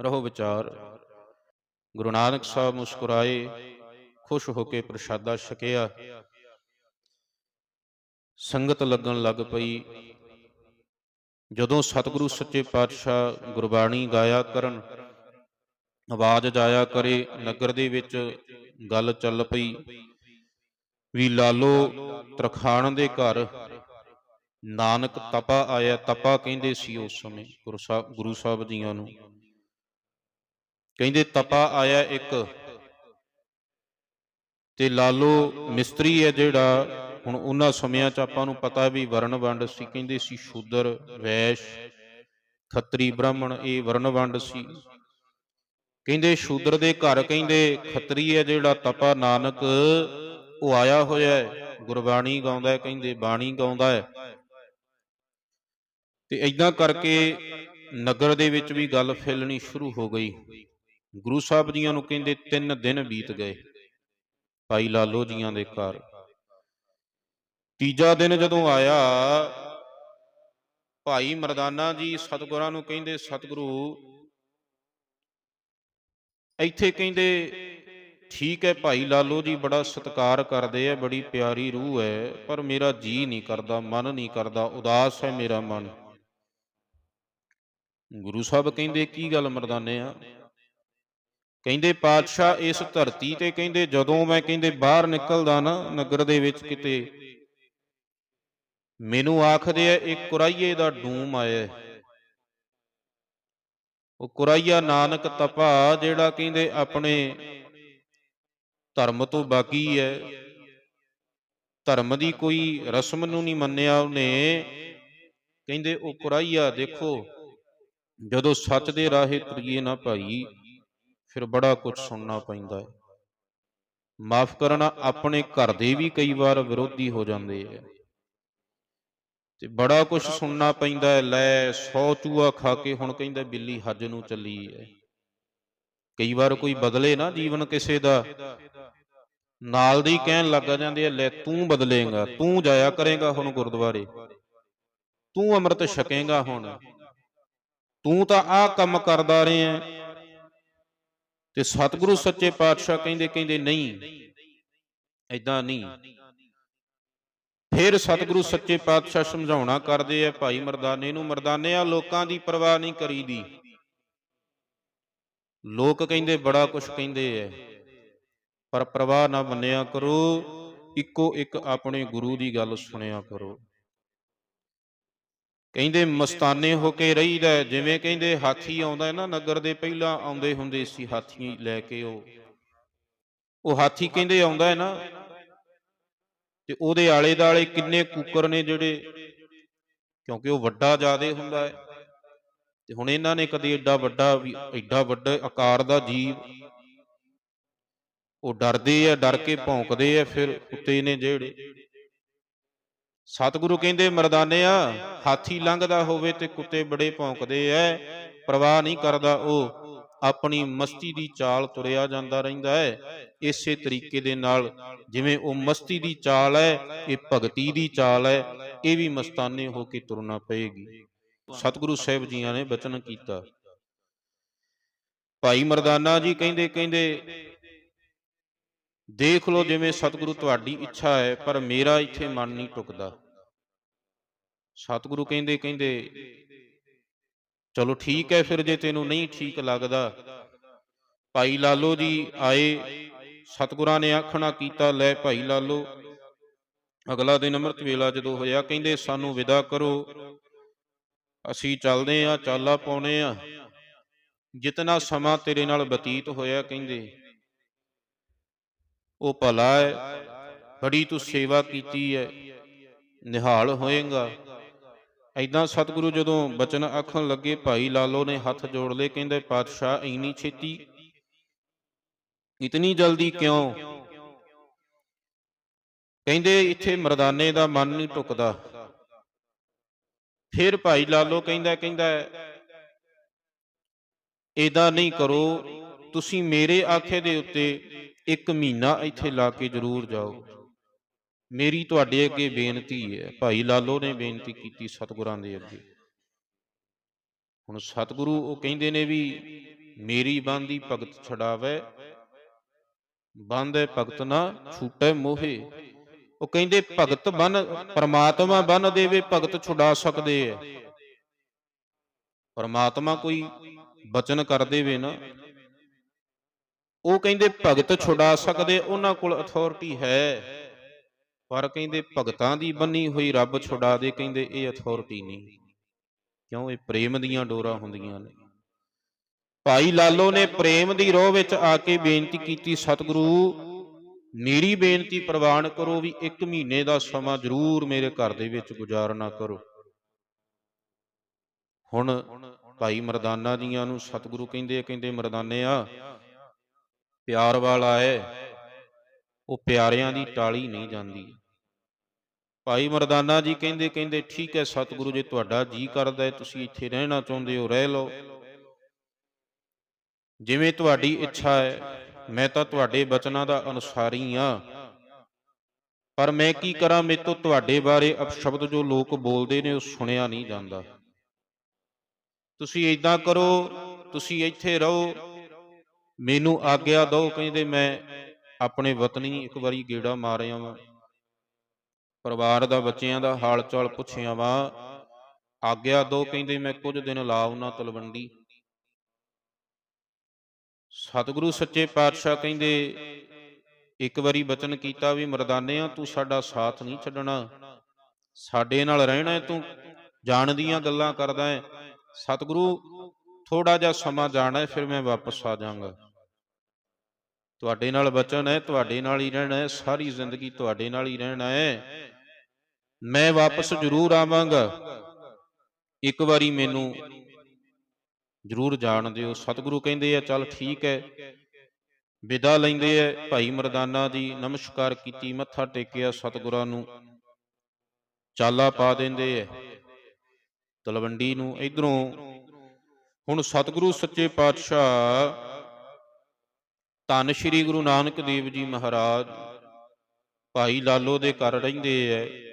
S1: ਰਹੋ ਵਿਚਾਰ। ਗੁਰੂ ਨਾਨਕ ਸਾਹਿਬ ਮੁਸਕਰਾਏ, ਖੁਸ਼ ਹੋ ਕੇ ਪ੍ਰਸ਼ਾਦਾ ਛਕਿਆ। ਸੰਗਤ ਲੱਗਣ ਲੱਗ ਪਈ। ਜਦੋਂ ਸਤਿਗੁਰੂ ਸੱਚੇ ਪਾਤਸ਼ਾਹ ਗੁਰਬਾਣੀ ਗਾਇਆ ਕਰਨ, ਆਵਾਜ਼ ਜਾਇਆ ਕਰੇ, ਨਗਰ ਦੇ ਵਿੱਚ ਗੱਲ ਚੱਲ ਪਈ ਵੀ ਲਾਲੋ ਤਰਖਾਣ ਦੇ ਘਰ ਨਾਨਕ ਤਪਾ ਆਇਆ, ਤਪਾ ਕਹਿੰਦੇ ਸੀ ਉਸ ਸਮੇਂ ਗੁਰੂ ਸਾਹਿਬ ਗੁਰੂ ਸਾਹਿਬ ਜੀਆਂ ਨੂੰ। ਕਹਿੰਦੇ ਤਪਾ ਆਇਆ ਇੱਕ ਤੇ ਲਾਲੋ ਮਿਸਤਰੀ ਹੈ ਜਿਹੜਾ ਹੁਣ ਉਹਨਾਂ ਸਮਿਆਂ 'ਚ ਆਪਾਂ ਨੂੰ ਪਤਾ ਵੀ ਵਰਣ ਵੰਡ ਸੀ, ਕਹਿੰਦੇ ਸੀ ਸ਼ੂਦਰ, ਵੈਸ਼, ਖੱਤਰੀ ਬ੍ਰਾਹਮਣ, ਇਹ ਵਰਣ ਵੰਡ ਸੀ। ਕਹਿੰਦੇ ਸ਼ੂਦਰ ਦੇ ਘਰ ਕਹਿੰਦੇ ਖੱਤਰੀ ਹੈ ਜਿਹੜਾ ਤਪਾ ਨਾਨਕ, ਉਹ ਆਇਆ ਹੋਇਆ ਹੈ, ਗੁਰਬਾਣੀ ਗਾਉਂਦਾ ਹੈ, ਕਹਿੰਦੇ ਬਾਣੀ ਗਾਉਂਦਾ ਹੈ। ਤੇ ਇਦਾਂ ਕਰਕੇ ਨਗਰ ਦੇ ਵਿੱਚ ਵੀ ਗੱਲ ਫੈਲਣੀ ਸ਼ੁਰੂ ਹੋ ਗਈ। ਗੁਰੂ ਸਾਹਿਬ ਜੀਆਂ ਨੂੰ ਕਹਿੰਦੇ 3 ਦਿਨ ਬੀਤ ਗਏ, ਭਾਈ ਲਾਲੋ ਜੀਆਂ ਦੇ ਘਰ। ਤੀਜਾ ਦਿਨ ਜਦੋਂ ਆਇਆ, ਭਾਈ ਮਰਦਾਨਾ ਜੀ ਸਤਿਗੁਰਾਂ ਨੂੰ ਕਹਿੰਦੇ, ਸਤਿਗੁਰੂ, ਇੱਥੇ ਕਹਿੰਦੇ, ਠੀਕ ਹੈ ਭਾਈ ਲਾਲੋ ਜੀ, ਬੜਾ ਸਤਿਕਾਰ ਕਰਦੇ ਆ, ਬੜੀ ਪਿਆਰੀ ਰੂਹ ਹੈ, ਪਰ ਮੇਰਾ ਜੀ ਨਹੀਂ ਕਰਦਾ, ਮਨ ਨਹੀਂ ਕਰਦਾ, ਉਦਾਸ ਹੈ ਮੇਰਾ ਮਨ। ਗੁਰੂ ਸਾਹਿਬ ਕਹਿੰਦੇ, ਕੀ ਗੱਲ ਮਰਦਾਨੇ ਆ? ਕਹਿੰਦੇ, ਪਾਤਸ਼ਾਹ ਇਸ ਧਰਤੀ ਤੇ ਕਹਿੰਦੇ, ਜਦੋਂ ਮੈਂ ਕਹਿੰਦੇ ਬਾਹਰ ਨਿਕਲਦਾ ਨਾ, ਨਗਰ ਦੇ ਵਿੱਚ ਕਿਤੇ ਮੈਨੂੰ ਆਖਦੇ ਆ ਇਹ ਕੁਰਾਈਏ ਦਾ ਡੂਮ ਆਇਆ ਉਹ ਕੁਰਾਈਆ ਨਾਨਕ ਤਪਾ, ਜਿਹੜਾ ਕਹਿੰਦੇ ਆਪਣੇ ਧਰਮ ਤੋਂ ਬਾਕੀ ਹੈ। ਧਰਮ ਦੀ ਕੋਈ ਰਸਮ ਨੂੰ ਨਹੀਂ ਮੰਨਿਆ ਉਹਨੇ। ਕਹਿੰਦੇ ਉਹ ਕੁਰਾਈਆ, ਦੇਖੋ, ਜਦੋਂ ਸੱਚ ਦੇ ਰਾਹੇ ਤੁਰੀਏ ਨਾ ਭਾਈ, ਫਿਰ ਬੜਾ ਕੁਝ ਸੁਣਨਾ ਪੈਂਦਾ ਹੈ। ਮਾਫ ਕਰਨਾ, ਆਪਣੇ ਘਰ ਦੇ ਵੀ ਕਈ ਵਾਰ ਵਿਰੋਧੀ ਹੋ ਜਾਂਦੇ ਆ। ਤੇ ਬੜਾ ਕੁਝ ਸੁਣਨਾ ਪੈਂਦਾ ਹੈ ਲੈ 100 ਚੂਹਾ ਖਾ ਕੇ ਹੁਣ ਕਹਿੰਦਾ ਬਿੱਲੀ ਹੱਜ ਨੂੰ ਚੱਲੀ ਹੈ। ਕਈ ਵਾਰ ਕੋਈ ਬਦਲੇ ਨਾ ਜੀਵਨ ਕਿਸੇ ਦਾ। ਨਾਲ ਦੀ ਕਹਿਣ ਲੱਗ ਜਾਂਦੇ ਆ ਲੈ ਤੂੰ ਬਦਲੇਗਾ ਤੂੰ ਜਾਇਆ ਕਰੇਗਾ ਹੁਣ ਗੁਰਦੁਆਰੇ। ਤੂੰ ਅੰਮ੍ਰਿਤ ਛਕੇਗਾ ਹੁਣ। ਤੂੰ ਤਾਂ ਆਹ ਕੰਮ ਕਰਦਾ ਰਿਹਾ ਤੇ ਸਤਿਗੁਰੂ ਸੱਚੇ ਪਾਤਸ਼ਾਹ ਕਹਿੰਦੇ ਕਹਿੰਦੇ ਨਹੀਂ। ਐਦਾਂ ਨਹੀਂ। ਫਿਰ ਸਤਿਗੁਰੂ ਸੱਚੇ ਪਾਤਸ਼ਾਹ ਸਮਝਾਉਣਾ ਕਰਦੇ ਆ, ਭਾਈ ਮਰਦਾਨੇ ਨੂੰ, ਮਰਦਾਨੇ ਆ, ਲੋਕਾਂ ਦੀ ਪਰਵਾਹ ਨਹੀਂ ਕਰੀਦੀ। ਲੋਕ ਕਹਿੰਦੇ ਬੜਾ ਕੁਝ ਕਹਿੰਦੇ ਐ, ਪਰ ਪਰਵਾਹ ਨਾ ਮੰਨਿਆ ਕਰੋ, ਇੱਕੋ ਇੱਕ ਆਪਣੇ ਗੁਰੂ ਦੀ ਗੱਲ ਸੁਣਿਆ ਕਰੋ। ਕਹਿੰਦੇ ਮਸਤਾਨੇ ਹੋ ਕੇ ਰਹੀਦਾ ਜਿਵੇਂ ਕਹਿੰਦੇ ਹਾਥੀ ਆਉਂਦਾ ਨਾ, ਨਗਰ ਦੇ ਪਹਿਲਾਂ ਆਉਂਦੇ ਹੁੰਦੇ ਸੀ ਹਾਥੀ ਲੈ ਕੇ ਉਹ। ਉਹ ਹਾਥੀ ਕਹਿੰਦੇ ਆਉਂਦਾ ਹੈ ਨਾ ਤੇ ਉਹਦੇ ਆਲੇ ਦਾਲੇ ਕਿੰਨੇ ਕੁੱਕਰ ਨੇ ਜਿਹੜੇ? ਕਿਉਂਕਿ ਉਹ ਵੱਡਾ ਜ਼ਿਆਦੇ ਹੁੰਦਾ ਹੈ। ਤੇ ਹੁਣ ਇਹਨਾਂ ਨੇ ਕਦੇ ਐਡਾ ਵੱਡਾ ਵੀ ਐਡਾ ਵੱਡਾ ਆਕਾਰ ਦਾ ਜੀਵ, ਉਹ ਡਰਦੇ ਆ, ਡਰ ਕੇ ਭੌਂਕਦੇ ਆ ਫਿਰ ਕੁੱਤੇ ਨੇ ਜਿਹੜੇ। ਸਤਿਗੁਰੂ ਕਹਿੰਦੇ, ਮਰਦਾਨਿਆ, ਹਾਥੀ ਲੰਘਦਾ ਹੋਵੇ ਤੇ ਕੁੱਤੇ ਬੜੇ ਭੌਂਕਦੇ ਐ, ਪਰਵਾਹ ਨਹੀਂ ਕਰਦਾ ਉਹ। ਆਪਣੀ ਮਸਤੀ ਦੀ ਚਾਲ ਤੁਰਿਆ ਜਾਂਦਾ ਰਹਿੰਦਾ ਹੈ। ਇਸੇ ਤਰੀਕੇ ਦੇ ਨਾਲ ਜਿਵੇਂ ਉਹ ਮਸਤੀ ਦੀ ਚਾਲ ਹੈ, ਇਹ ਭਗਤੀ ਦੀ ਚਾਲ ਹੈ, ਇਹ ਵੀ ਮਸਤਾਨੇ ਹੋ ਕੇ ਤੁਰਨਾ ਪਏਗੀ। ਸਤਿਗੁਰੂ ਸਾਹਿਬ ਜੀਆਂ ਨੇ ਬਚਨ ਕੀਤਾ। ਭਾਈ ਮਰਦਾਨਾ ਜੀ ਕਹਿੰਦੇ ਕਹਿੰਦੇ, ਦੇਖ ਲਓ ਜਿਵੇਂ ਸਤਿਗੁਰੂ ਤੁਹਾਡੀ ਇੱਛਾ ਹੈ, ਪਰ ਮੇਰਾ ਇੱਥੇ ਮਨ ਨਹੀਂ ਟੁਕਦਾ। ਸਤਿਗੁਰੂ ਕਹਿੰਦੇ ਕਹਿੰਦੇ ਚਲੋ ਠੀਕ ਹੈ ਫਿਰ ਜੇ ਤੈਨੂੰ ਨਹੀਂ ਠੀਕ ਲੱਗਦਾ। ਭਾਈ ਲਾਲੋ ਜੀ ਆਏ, ਸਤਿਗੁਰਾਂ ਨੇ ਆਖਣਾ ਕੀਤਾ, ਲੈ ਭਾਈ ਲਾਲੋ, ਅਗਲਾ ਦਿਨ ਅੰਮ੍ਰਿਤ ਵੇਲਾ ਜਦੋਂ ਹੋਇਆ, ਕਹਿੰਦੇ ਸਾਨੂੰ ਵਿਦਾ ਕਰੋ। ਅਸੀਂ ਚੱਲਦੇ ਆ ਚਾਲਾ ਪਾਉਣੇ ਆ ਜਿਤਨਾ ਸਮਾਂ ਤੇਰੇ ਨਾਲ ਬਤੀਤ ਹੋਇਆ, ਕਹਿੰਦੇ, ਉਹ ਭਲਾ ਹੈ, ਬੜੀ ਤੂੰ ਸੇਵਾ ਕੀਤੀ ਹੈ, ਨਿਹਾਲ ਹੋਏਗਾ। ਐਦਾਂ ਸਤਿਗੁਰੂ ਜਦੋਂ ਬਚਨ ਆਖਣ ਲੱਗੇ, ਭਾਈ ਲਾਲੋ ਨੇ ਹੱਥ ਜੋੜ ਲਏ, ਕਹਿੰਦੇ, ਪਾਤਸ਼ਾਹ, ਇੰਨੀ ਛੇਤੀ? ਇਤਨੀ ਜਲਦੀ ਕਿਉਂ? ਕਹਿੰਦੇ, ਇੱਥੇ ਮਰਦਾਨੇ ਦਾ ਮਨ ਨਹੀਂ ਟੁਕਦਾ। ਫਿਰ ਭਾਈ ਲਾਲੋ ਕਹਿੰਦਾ ਕਹਿੰਦਾ, ਏਦਾਂ ਨਹੀਂ ਕਰੋ, ਤੁਸੀਂ ਮੇਰੇ ਆਖੇ ਦੇ ਉੱਤੇ ਇੱਕ ਮਹੀਨਾ ਇੱਥੇ ਲਾ ਕੇ ਜ਼ਰੂਰ ਜਾਓ। ਮੇਰੀ ਤੁਹਾਡੇ ਅੱਗੇ ਬੇਨਤੀ ਹੈ। ਭਾਈ ਲਾਲੋ ਨੇ ਬੇਨਤੀ ਕੀਤੀ ਸਤਿਗੁਰਾਂ ਦੇ ਅੱਗੇ। ਹੁਣ ਸਤਿਗੁਰੂ ਉਹ ਕਹਿੰਦੇ ਨੇ ਵੀ ਮੇਰੀ ਬੰਦੀ ਭਗਤ ਛਡਾਵੇ, ਬੰਦੇ ਭਗਤ ਨਾ ਛੂਟੇ ਮੋਹੇ। ਉਹ ਕਹਿੰਦੇ ਭਗਤ ਬਨ, ਪਰਮਾਤਮਾ ਬਨ ਦੇਵੇ, ਭਗਤ ਛੁਡਾ ਸਕਦੇ ਐ। ਪਰਮਾਤਮਾ ਕੋਈ ਬਚਨ ਕਰ ਦੇਵੇ ਨਾ। ਉਹ ਕਹਿੰਦੇ ਭਗਤ ਛੁਡਾ ਸਕਦੇ, ਉਹਨਾਂ ਕੋਲ ਅਥਾਰਟੀ ਹੈ। ਪਰ ਕਹਿੰਦੇ ਭਗਤਾਂ ਦੀ ਬੰਨੀ ਹੋਈ ਰੱਬ ਛੁਡਾ ਦੇ, ਕਹਿੰਦੇ ਇਹ ਅਥਾਰਟੀ ਨਹੀਂ। ਕਿਉਂ? ਇਹ ਪ੍ਰੇਮ ਦੀਆਂ ਡੋਰਾਂ ਹੁੰਦੀਆਂ ਨੇ। ਭਾਈ ਲਾਲੋ ਨੇ ਪ੍ਰੇਮ ਦੀ ਰੋਹ ਵਿੱਚ ਆ ਕੇ ਬੇਨਤੀ ਕੀਤੀ, ਸਤਿਗੁਰੂ, ਮੇਰੀ ਬੇਨਤੀ ਪ੍ਰਵਾਨ ਕਰੋ ਵੀ ਇੱਕ ਮਹੀਨੇ ਦਾ ਸਮਾਂ ਜ਼ਰੂਰ ਮੇਰੇ ਘਰ ਦੇ ਵਿੱਚ ਗੁਜ਼ਾਰਨਾ ਕਰੋ। ਹੁਣ ਭਾਈ ਮਰਦਾਨਾ ਦੀਆਂ ਨੂੰ ਸਤਿਗੁਰੂ ਕਹਿੰਦੇ ਕਹਿੰਦੇ ਮਰਦਾਨੇ ਆ, ਪਿਆਰ ਵਾਲਾ ਹੈ, ਉਹ ਪਿਆਰਿਆਂ ਦੀ ਟਾਲੀ ਨਹੀਂ ਜਾਂਦੀ। ਭਾਈ ਮਰਦਾਨਾ ਜੀ ਕਹਿੰਦੇ ਕਹਿੰਦੇ, ਠੀਕ ਹੈ, ਸਤਿਗੁਰੂ ਜੇ, ਤੁਹਾਡਾ ਜੀ ਕਰਦਾ ਹੈ, ਤੁਸੀਂ ਇੱਥੇ ਰਹਿਣਾ ਚਾਹੁੰਦੇ ਹੋ, ਰਹਿ ਲਓ। ਜਿਵੇਂ ਤੁਹਾਡੀ ਇੱਛਾ ਹੈ, ਮੈਂ ਤਾਂ ਤੁਹਾਡੇ ਬਚਨਾਂ ਦਾ ਅਨੁਸਾਰੀ ਆ ਪਰ ਮੈਂ ਕੀ ਕਰਾਂ, ਮੇਰੇ ਤੋਂ ਤੁਹਾਡੇ ਬਾਰੇ ਅਪਸ਼ਬਦ ਜੋ ਲੋਕ ਬੋਲਦੇ ਨੇ, ਉਹ ਸੁਣਿਆ ਨਹੀਂ ਜਾਂਦਾ। ਤੁਸੀਂ ਇਦਾਂ ਕਰੋ, ਤੁਸੀਂ ਇੱਥੇ ਰਹੋ। ਮੈਨੂੰ ਆਗਿਆ ਦਿਓ, ਕਹਿੰਦੇ, ਮੈਂ ਆਪਣੇ ਵਤਨੀ ਇੱਕ ਵਾਰੀ ਗੇੜਾ ਮਾਰਿਆ ਵਾਂ ਪਰਿਵਾਰ ਦਾ ਬੱਚਿਆਂ ਦਾ ਹਾਲ ਚਾਲ ਪੁੱਛਿਆ ਵਾਂ। ਆਗਿਆ ਦੋ ਕਹਿੰਦੇ, ਮੈਂ ਕੁਝ ਦਿਨ ਲਾ ਉਹਨਾਂ ਤਲਵੰਡੀ। ਸਤਿਗੁਰੂ ਸੱਚੇ ਪਾਤਸ਼ਾਹ ਕਹਿੰਦੇ, ਇੱਕ ਵਾਰੀ ਬਚਨ ਕੀਤਾ ਵੀ ਮਰਦਾਨਿਆਂ ਤੂੰ ਸਾਡਾ ਸਾਥ ਨਹੀਂ ਛੱਡਣਾ। ਸਾਡੇ ਨਾਲ ਰਹਿਣਾ ਹੈ ਤੂੰ ਜਾਣ ਦੀਆਂ ਗੱਲਾਂ ਕਰਦਾ ਹੈ ਸਤਿਗੁਰੂ ਥੋੜਾ ਜਿਹਾ ਸਮਾਂ ਜਾਣਾ ਫਿਰ ਮੈਂ ਵਾਪਸ ਆ ਜਾਵਾਂਗਾ। ਤੁਹਾਡੇ ਨਾਲ ਬਚਨ ਹੈ ਤੁਹਾਡੇ ਨਾਲ ਹੀ ਰਹਿਣਾ ਹੈ ਸਾਰੀ ਜ਼ਿੰਦਗੀ ਤੁਹਾਡੇ ਨਾਲ ਹੀ ਰਹਿਣਾ ਹੈ ਮੈਂ ਵਾਪਸ ਜ਼ਰੂਰ ਆਵਾਂਗਾ। ਇੱਕ ਵਾਰੀ ਮੈਨੂੰ ਜ਼ਰੂਰ ਜਾਣ ਦਿਓ। ਸਤਿਗੁਰੂ ਕਹਿੰਦੇ ਆ ਚੱਲ ਠੀਕ ਹੈ। ਵਿਦਾ ਲੈਂਦੇ ਆ ਭਾਈ ਮਰਦਾਨਾ ਜੀ ਨਮਸਕਾਰ ਕੀਤੀ ਮੱਥਾ ਟੇਕਿਆ ਸਤਿਗੁਰਾਂ ਨੂੰ। ਚਾਲਾ ਪਾ ਦਿੰਦੇ ਆ। ਤਲਵੰਡੀ ਨੂੰ ਇਧਰੋਂ। ਹੁਣ ਸਤਿਗੁਰੂ ਸੱਚੇ ਪਾਤਸ਼ਾਹ ਧੰਨ ਸ਼੍ਰੀ ਗੁਰੂ ਨਾਨਕ ਦੇਵ ਜੀ ਮਹਾਰਾਜ ਭਾਈ ਲਾਲੋ ਦੇ ਘਰ ਰਹਿੰਦੇ ਐ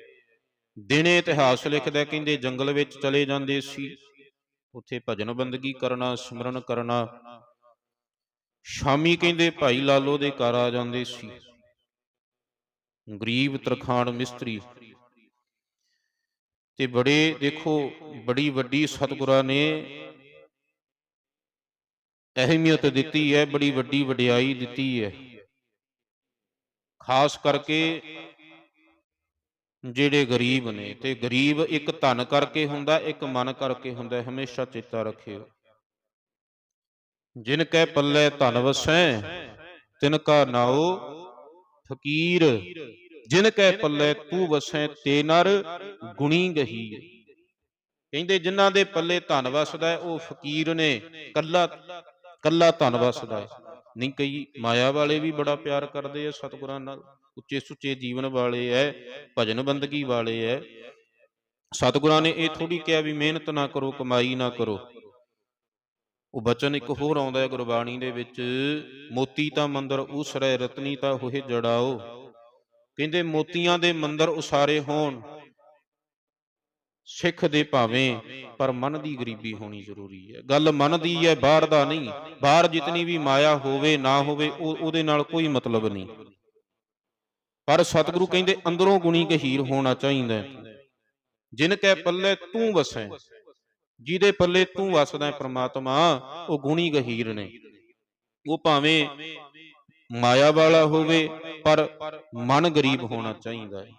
S1: ਦਿਨੇ ਇਤਿਹਾਸ ਲਿਖਦਾ ਕਹਿੰਦੇ ਜੰਗਲ ਵਿੱਚ ਚਲੇ ਜਾਂਦੇ ਸੀ। ਉੱਥੇ ਭਜਨ ਬੰਦਗੀ ਕਰਨਾ, ਸਿਮਰਨ ਕਰਨਾ। ਸ਼ਾਮੀ ਕਹਿੰਦੇ ਭਾਈ ਲਾਲੋ ਦੇ ਘਰ ਆ ਜਾਂਦੇ ਸੀ। ਗਰੀਬ ਤਰਖਾਣ ਮਿਸਤਰੀ। ਤੇ ਬੜੇ, ਦੇਖੋ, ਬੜੀ ਵੱਡੀ ਸਤਿਗੁਰਾਂ ਨੇ ਅਹਿਮੀਅਤ ਦਿੱਤੀ ਹੈ, ਬੜੀ ਵੱਡੀ ਵਡਿਆਈ ਦਿੱਤੀ ਹੈ। ਖਾਸ ਕਰਕੇ ਜਿਹੜੇ ਗਰੀਬ ਨੇ ਤੇ ਗਰੀਬ ਇੱਕ ਧਨ ਕਰਕੇ ਹੁੰਦਾ, ਇੱਕ ਮਨ ਕਰਕੇ ਹੁੰਦਾ, ਹਮੇਸ਼ਾ ਚੇਤਾ ਰੱਖਿਓ। ਜਿਨ ਕੈ ਪੱਲੇ ਧਨ ਵਸੈ, ਤਿਨ ਕਾ ਨਾਉ ਫਕੀਰ। ਜਿਨ ਕੈ ਪੱਲੇ ਤੂੰ ਵਸੈ, ਤੇ ਨਰ ਗੁਣੀ ਗਹੀ। ਕਹਿੰਦੇ ਜਿਨ੍ਹਾਂ ਦੇ ਪੱਲੇ ਧਨ ਵਸਦਾ, ਉਹ ਫਕੀਰ ਨੇ, ਕੱਲਾ ਕੱਲਾ ਧਨ ਵਸਦਾ। ਨਹੀਂ ਕਈ ਮਾਇਆ ਵਾਲੇ ਵੀ ਬੜਾ ਪਿਆਰ ਕਰਦੇ ਆ ਸਤਿਗੁਰਾਂ ਨਾਲ। ਉੱਚੇ ਸੁੱਚੇ ਜੀਵਨ ਵਾਲੇ ਐ, ਭਜਨ ਬੰਦਗੀ ਵਾਲੇ ਐ। ਸਤਿਗੁਰਾਂ ਨੇ ਇਹ ਥੋੜੀ ਕਿਹਾ ਵੀ ਮਿਹਨਤ ਨਾ ਕਰੋ, ਕਮਾਈ ਨਾ ਕਰੋ। ਉਹ ਬਚਨ ਇੱਕ ਹੋਰ ਆਉਂਦਾ ਹੈ ਗੁਰਬਾਣੀ ਦੇ ਵਿੱਚ, ਮੋਤੀ ਤਾਂ ਮੰਦਰ ਉਸਰੈ, ਰਤਨੀ ਤਾਂ ਹੋਏ ਜੜਾਓ। ਕਹਿੰਦੇ ਮੋਤੀਆਂ ਦੇ ਮੰਦਰ ਉਸਾਰੇ ਹੋਣ, ਸਿੱਖ ਦੇ ਭਾਵੇਂ, ਪਰ ਮਨ ਦੀ ਗਰੀਬੀ ਹੋਣੀ ਜ਼ਰੂਰੀ ਹੈ। ਗੱਲ ਮਨ ਦੀ ਹੈ, ਬਾਹਰ ਦਾ ਨਹੀਂ। ਬਾਹਰ ਜਿਤਨੀ ਵੀ ਮਾਇਆ ਹੋਵੇ, ਨਾ ਹੋਵੇ, ਉਹ ਉਹਦੇ ਨਾਲ ਕੋਈ ਮਤਲਬ ਨਹੀਂ। ਪਰ ਸਤਿਗੁਰੂ ਕਹਿੰਦੇ, ਅੰਦਰੋਂ ਗੁਣੀ ਗਹੀਰ ਹੋਣਾ ਚਾਹੀਦਾ ਜਿਨ ਕੈ ਪੱਲੇ ਤੂੰ ਵਸੈ, ਜਿਹਦੇ ਪੱਲੇ ਤੂੰ ਵਸਦਾ ਪ੍ਰਮਾਤਮਾ, ਉਹ ਗੁਣੀ ਗਹੀਰ ਨੇ। ਉਹ ਭਾਵੇਂ ਮਾਇਆ ਵਾਲਾ ਹੋਵੇ, ਪਰ ਮਨ ਗਰੀਬ ਹੋਣਾ ਚਾਹੀਦਾ ਹੈ।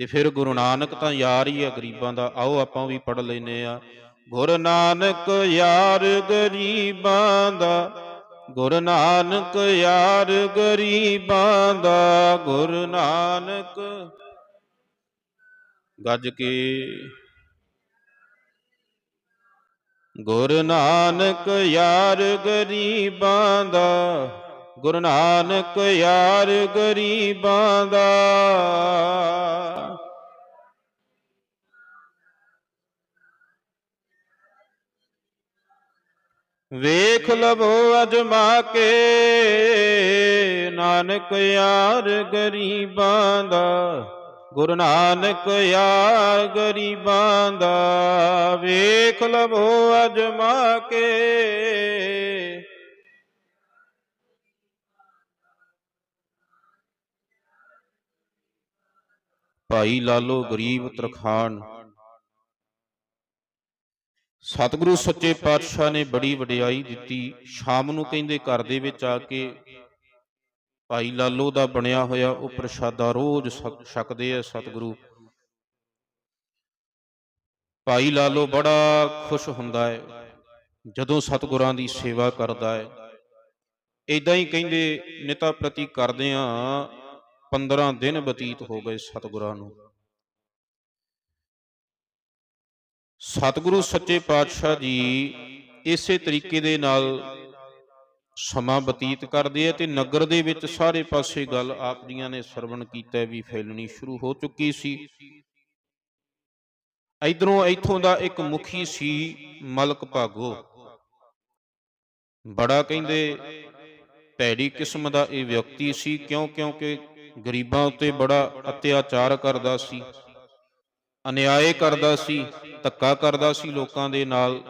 S1: ਤੇ ਫਿਰ ਗੁਰੂ ਨਾਨਕ ਤਾਂ ਯਾਰ ਹੀ ਹੈ, ਗਰੀਬਾਂ ਦਾ। ਆਓ ਆਪਾਂ ਵੀ ਪੜ ਲੈਨੇ ਆ ਗੁਰੂ ਨਾਨਕ ਯਾਰ ਗਰੀਬਾਂ ਦਾ ਗੁਰੂ ਨਾਨਕ ਯਾਰ ਗਰੀਬਾਂ ਦਾ ਗੁਰੂ ਨਾਨਕ। ਗੱਜ ਕੇ। ਗੁਰੂ ਨਾਨਕ ਯਾਰ ਗਰੀਬਾਂ ਦਾ, ਗੁਰੂ ਨਾਨਕ ਯਾਰ ਗਰੀਬਾਂ ਦਾ। ਵੇਖ ਲਵੋ ਅਜਮਾ ਕੇ, ਨਾਨਕ ਯਾਰ ਗਰੀਬਾਂ ਦਾ, ਗੁਰੂ ਨਾਨਕ ਯਾਰ ਗਰੀਬਾਂ ਦਾ, ਵੇਖ ਲਵੋ ਅਜਮਾ ਕੇ। ਭਾਈ ਲਾਲੋ ਗਰੀਬ ਤਰਖਾਨ ਸਤਿਗੁਰੂ ਸੱਚੇ ਪਾਤਸ਼ਾਹ ਨੇ ਬੜੀ ਵਡਿਆਈ ਦਿੱਤੀ। ਸ਼ਾਮ ਨੂੰ ਕਹਿੰਦੇ ਘਰ ਦੇ ਵਿੱਚ ਆ ਕੇ ਭਾਈ ਲਾਲੋ ਦਾ ਬਣਿਆ ਹੋਇਆ ਉਹ ਪ੍ਰਸ਼ਾਦਾ ਰੋਜ਼ ਛਕ- ਛਕਦੇ ਆ ਸਤਿਗੁਰੂ। ਭਾਈ ਲਾਲੋ ਬੜਾ ਖੁਸ਼ ਹੁੰਦਾ ਹੈ, ਜਦੋਂ ਸਤਿਗੁਰਾਂ ਦੀ ਸੇਵਾ ਕਰਦਾ ਹੈ। ਇਦਾਂ ਹੀ ਕਹਿੰਦੇ ਨਿਤਾ ਪ੍ਰਤੀ ਕਰਦੇ ਆ 15 ਦਿਨ ਬਤੀਤ ਹੋ ਗਏ ਸਤਿਗੁਰਾਂ ਨੂੰ। ਸਤਿਗੁਰੂ ਸੱਚੇ ਪਾਤਸ਼ਾਹ ਜੀ ਇਸੇ ਤਰੀਕੇ ਦੇ ਨਾਲ ਸਮਾਂ ਬਤੀਤ ਕਰਦੇ ਆ ਤੇ ਨਗਰ ਦੇ ਵਿੱਚ ਸਾਰੇ ਪਾਸੇ ਗੱਲ ਆਪ ਜੀਆਂ ਨੇ ਸਰਵਣ ਕੀਤਾ ਵੀ ਫੈਲਣੀ ਸ਼ੁਰੂ ਹੋ ਚੁੱਕੀ ਸੀ। ਇਧਰੋਂ ਇੱਥੋਂ ਦਾ ਇੱਕ ਮੁਖੀ ਸੀ ਮਲਕ ਭਾਗੋ। ਬੜਾ ਕਹਿੰਦੇ, ਭੈੜੀ ਕਿਸਮ ਦਾ ਇਹ ਵਿਅਕਤੀ ਸੀ ਕਿਉਂ ਕਿਉਂਕਿ ਗਰੀਬਾਂ ਉੱਤੇ ਬੜਾ ਅਤਿਆਚਾਰ ਕਰਦਾ ਸੀ। ਅਨਿਆਏ ਕਰਦਾ ਸੀ, ਧੱਕਾ ਕਰਦਾ ਸੀ ਲੋਕਾਂ ਦੇ ਨਾਲ।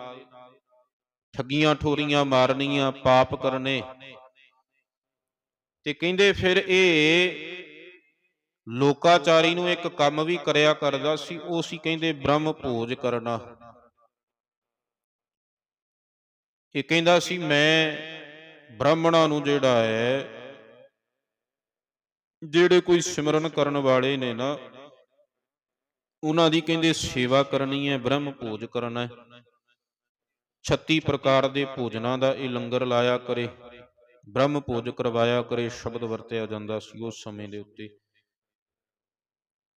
S1: ਠੱਗੀਆਂ ਠੋਰੀਆਂ ਮਾਰਨੀਆਂ ਪਾਪ ਕਰਨੇ। ਤੇ ਕਹਿੰਦੇ ਫਿਰ ਇਹ ਲੋਕਾਚਾਰੀ ਨੂੰ ਇੱਕ ਕੰਮ ਵੀ ਕਰਿਆ ਕਰਦਾ ਸੀ, ਉਹ ਸੀ ਕਹਿੰਦੇ ਬ੍ਰਹਮ ਭੋਜ ਕਰਨਾ। ਇਹ ਕਹਿੰਦਾ ਸੀ, ਮੈਂ ਬ੍ਰਾਹਮਣਾਂ ਨੂੰ ਜਿਹੜਾ ਹੈ, ਜਿਹੜੇ ਕੋਈ ਸਿਮਰਨ ਕਰਨ ਵਾਲੇ ਨੇ ਨਾ ਉਹਨਾਂ ਦੀ ਕਹਿੰਦੇ ਸੇਵਾ ਕਰਨੀ ਹੈ, ਬ੍ਰਹਮ ਭੋਜ ਕਰਨਾ ਹੈ। 36 ਪ੍ਰਕਾਰ ਦੇ ਭੋਜਨਾਂ ਦਾ ਇਹ ਲੰਗਰ ਲਾਇਆ ਕਰੇ, ਬ੍ਰਹਮ ਭੋਜ ਕਰਵਾਇਆ ਕਰੇ, ਸ਼ਬਦ ਵਰਤਿਆ ਜਾਂਦਾ ਸੀ ਉਸ ਸਮੇਂ ਦੇ ਉੱਤੇ।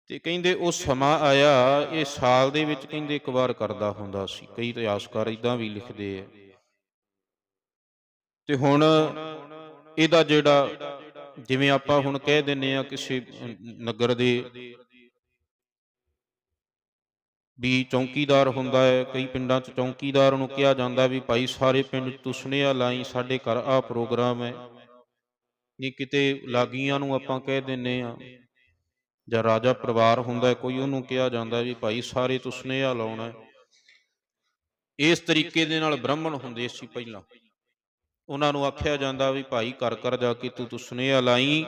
S1: ਤੇ ਕਹਿੰਦੇ ਉਹ ਸਮਾਂ ਆਇਆ, ਇਹ ਸਾਲ ਦੇ ਵਿੱਚ ਕਹਿੰਦੇ ਇੱਕ ਵਾਰ ਕਰਦਾ ਹੁੰਦਾ ਸੀ, ਕਈ ਇਤਿਹਾਸਕਾਰ ਇਦਾਂ ਵੀ ਲਿਖਦੇ ਆ। ਤੇ ਹੁਣ ਇਹਦਾ ਜਿਹੜਾ, ਜਿਵੇਂ ਆਪਾਂ ਹੁਣ ਕਹਿ ਦਿੰਨੇ ਆ ਕਿਸੇ ਨਗਰ ਦੇ ਵੀ ਚੌਂਕੀਦਾਰ ਹੁੰਦਾ ਹੈ। ਕਈ ਪਿੰਡਾਂ 'ਚ ਚੌਂਕੀਦਾਰ ਨੂੰ ਕਿਹਾ ਜਾਂਦਾ ਵੀ ਭਾਈ ਸਾਰੇ ਪਿੰਡ ਤੂੰ ਸੁਨੇਹਾ ਲਾਈ, ਸਾਡੇ ਘਰ ਆ ਪ੍ਰੋਗਰਾਮ ਹੈ। ਨਹੀਂ ਕਿਤੇ ਲਾਗੀਆਂ ਨੂੰ ਆਪਾਂ ਕਹਿ ਦਿੰਨੇ ਆ। ਜਾਂ ਰਾਜਾ ਪਰਿਵਾਰ ਹੁੰਦਾ ਕੋਈ ਉਹਨੂੰ ਕਿਹਾ ਜਾਂਦਾ ਵੀ ਭਾਈ ਸਾਰੇ ਤੂੰ ਸੁਨੇਹਾ ਲਾਉਣਾ ਇਸ ਤਰੀਕੇ ਦੇ ਨਾਲ ਬ੍ਰਾਹਮਣ ਹੁੰਦੇ ਸੀ ਪਹਿਲਾਂ। ਉਹਨਾਂ ਨੂੰ ਆਖਿਆ ਜਾਂਦਾ ਵੀ ਭਾਈ ਘਰ ਘਰ ਜਾ ਕੇ ਤੂੰ ਤੂੰ ਸੁਨੇਹਾ ਲਾਈ।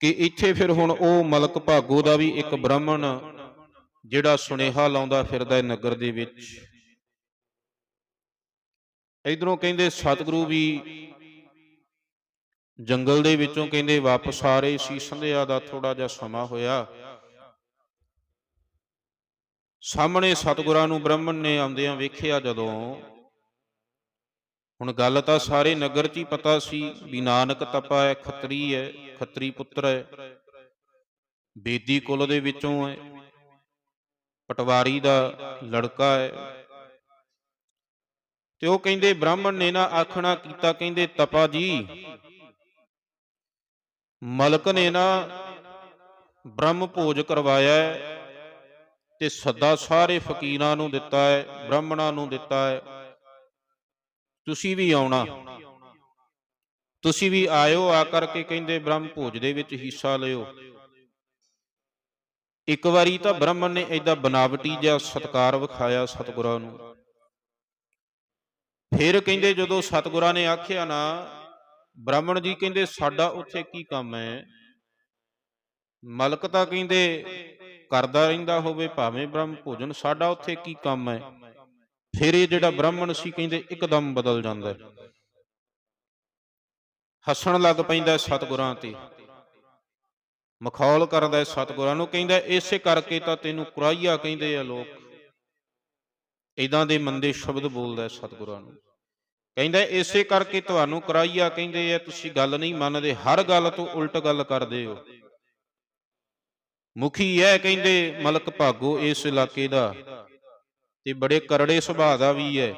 S1: ਕਿ ਇੱਥੇ ਫਿਰ ਹੁਣ ਉਹ ਮਲਕ ਭਾਗੋ ਦਾ ਵੀ ਇੱਕ ਬ੍ਰਾਹਮਣ ਜਿਹੜਾ ਸੁਨੇਹਾ ਲਾਉਂਦਾ ਫਿਰਦਾ ਹੈ ਨਗਰ ਦੇ ਵਿੱਚ। ਇਧਰੋਂ ਕਹਿੰਦੇ ਸਤਿਗੁਰੂ ਵੀ ਜੰਗਲ ਦੇ ਵਿੱਚੋਂ ਕਹਿੰਦੇ ਵਾਪਸ ਆ ਰਹੇ ਸੀ, ਸੰਧਿਆ ਦਾ ਥੋੜਾ ਜਿਹਾ ਸਮਾਂ ਹੋਇਆ। ਸਾਹਮਣੇ ਸਤਿਗੁਰਾਂ ਨੂੰ ਬ੍ਰਾਹਮਣ ਨੇ ਆਉਂਦਿਆਂ ਵੇਖਿਆ ਜਦੋਂ। ਹੁਣ ਗੱਲ ਤਾਂ ਸਾਰੇ ਨਗਰ 'ਚ ਹੀ ਪਤਾ ਸੀ ਵੀ ਨਾਨਕ ਤਪਾ ਹੈ, ਖੱਤਰੀ ਹੈ, ਖੱਤਰੀ ਪੁੱਤਰ ਹੈ। ਬੇਦੀ ਕੁਲ ਦੇ ਵਿੱਚੋਂ ਹੈ। ਪਟਵਾਰੀ ਦਾ ਲੜਕਾ ਹੈ। ਤੇ ਉਹ ਕਹਿੰਦੇ, ਬ੍ਰਾਹਮਣ ਨੇ ਨਾ ਆਖਣਾ ਕੀਤਾ। ਕਹਿੰਦੇ, ਤਪਾ ਜੀ, ਮਲਕ ਨੇ ਨਾ ਬ੍ਰਹਮ ਭੋਜ ਕਰਵਾਇਆ ਹੈ ਤੇ ਸੱਦਾ ਸਾਰੇ ਫਕੀਰਾਂ ਨੂੰ ਦਿੱਤਾ ਹੈ, ਬ੍ਰਾਹਮਣਾਂ ਨੂੰ ਦਿੱਤਾ ਹੈ। ਤੁਸੀਂ ਵੀ ਆਉਣਾ। ਤੁਸੀਂ ਵੀ ਆਇਓ ਆ ਕਰਕੇ ਕਹਿੰਦੇ, ਬ੍ਰਹਮ ਭੋਜ ਦੇ ਵਿੱਚ ਹਿੱਸਾ ਲਿਓ। ਇੱਕ ਵਾਰੀ ਤਾਂ ਬ੍ਰਾਹਮਣ ਨੇ ਐਡਾ ਬਨਾਵਟੀ ਜਿਹਾ ਸਤਕਾਰ ਵਿਖਾਇਆ ਸਤਿਗੁਰਾਂ ਨੂੰ। ਫਿਰ ਕਹਿੰਦੇ ਜਦੋਂ ਸਤਿਗੁਰਾਂ ਨੇ ਆਖਿਆ, ਨਾ, ਬ੍ਰਾਹਮਣ ਜੀ ਕਹਿੰਦੇ, ਸਾਡਾ ਉੱਥੇ ਕੀ ਕੰਮ ਹੈ? ਮਲਕ ਤਾਂ ਕਹਿੰਦੇ, ਕਰਦਾ ਰਹਿੰਦਾ ਹੋਵੇ, ਭਾਵੇਂ ਬ੍ਰਹਮ ਭੋਜਨ, ਸਾਡਾ ਉੱਥੇ ਕੀ ਕੰਮ ਹੈ? ਫਿਰ ਇਹ ਜਿਹੜਾ ਬ੍ਰਾਹਮਣ ਸੀ ਕਹਿੰਦੇ, ਇੱਕਦਮ ਬਦਲ ਜਾਂਦਾ ਹੱਸਣ ਲੱਗ ਪੈਂਦਾ ਹੈ ਸਤਿਗੁਰਾਂ ਤੇ। ਮਖੌਲ ਕਰਦਾ ਹੈ ਸਤਿਗੁਰਾਂ ਨੂੰ, ਕਹਿੰਦਾ ਇਸੇ ਕਰਕੇ ਤਾਂ ਤੈਨੂੰ ਕੁਰਾਈਆ ਕਹਿੰਦੇ ਆ ਲੋਕ। ਇਦਾਂ ਦੇ ਮੰਦੇ ਸ਼ਬਦ ਬੋਲਦਾ ਹੈ ਨੂੰ। ਕਹਿੰਦਾ ਇਸੇ ਕਰਕੇ ਤੁਹਾਨੂੰ ਕੁਰਾਈਆ ਕਹਿੰਦੇ ਆ, ਤੁਸੀਂ ਗੱਲ ਨਹੀਂ ਮੰਨਦੇ, ਹਰ ਗੱਲ ਤੋਂ ਉਲਟ ਗੱਲ ਕਰਦੇ ਹੋ। ਮੁਖੀ ਇਹ ਕਹਿੰਦੇ, ਮਲਕ ਭਾਗੋ ਇਸ ਇਲਾਕੇ ਦਾ, ਤੇ ਬੜੇ ਕਰੜੇ ਸੁਭਾਅ ਦਾ ਵੀ ਹੈ।